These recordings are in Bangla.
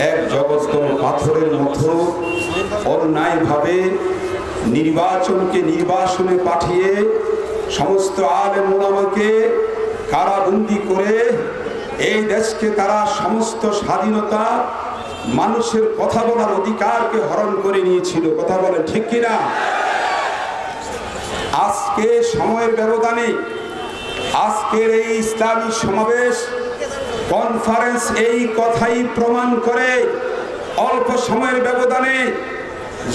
এক জগৎতম পাথরের মতো অন্যায়ভাবে নির্বাচনকে নির্বাসনে পাঠিয়ে সমস্ত আলেম ওলামাকে কারাবন্দি করে এই দেশকে তারা সমস্ত স্বাধীনতা, মানুষের কথা বলার অধিকারকে হরণ করে নিয়েছিল। কথা বলে ঠিক কিনা? আজকে সময়ের ব্যবধানে আজকের এই ইসলামী সমাবেশ কনফারেন্স এই কথাই প্রমাণ করে অল্প সময়ের ব্যবধানে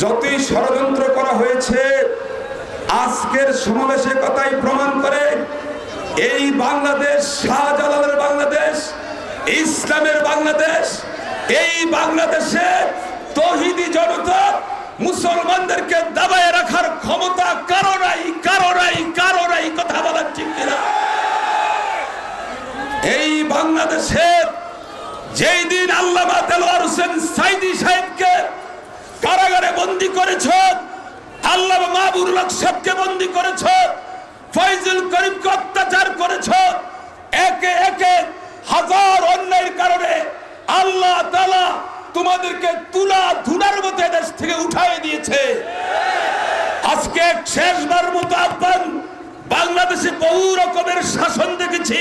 যতই ষড়যন্ত্র করা হয়েছে, আজকের সমাবেশে কথাই প্রমাণ করে এই বাংলাদেশ, শাহজালালের বাংলাদেশ, ইসলামের বাংলাদেশ, এই বাংলাদেশে তহিদি জনতা মুসলমানদেরকে দাবায় রাখার ক্ষমতা কারও এই বাংলাদেশের যেই দিন আল্লামা দেলোয়ার হোসেন সাইদি সাহেবকে কারাগারে বন্দি করেছ আল্লাহ মাহবুরুল হক সাহেবকে বন্দি করেছ, ফয়জুল করিমকে অত্যাচার করেছ, একে একে হাজার অন্যায়ের কারণে আল্লাহ তাআলা তোমাদেরকে তুলা ধুলার মতো দেশ থেকে উঠাই দিয়েছে। আজকে শেষবার মতো আহ্বান বাংলাদেশে বহু রকমের শাসন দেখেছি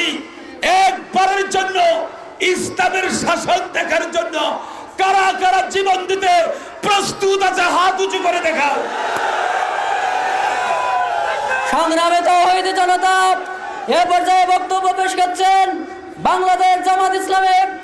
একবারের জন্য ইসলামের শাসন দেখার জন্য কারা কারা জীবন দিতে প্রস্তুত আছে, হাত উঁচু করে দেখা সংগ্রামে তো হয়েছে জনতা এ পর্যায়ে বক্তব্য পেশ করছেন বাংলাদেশ জামাত ইসলামের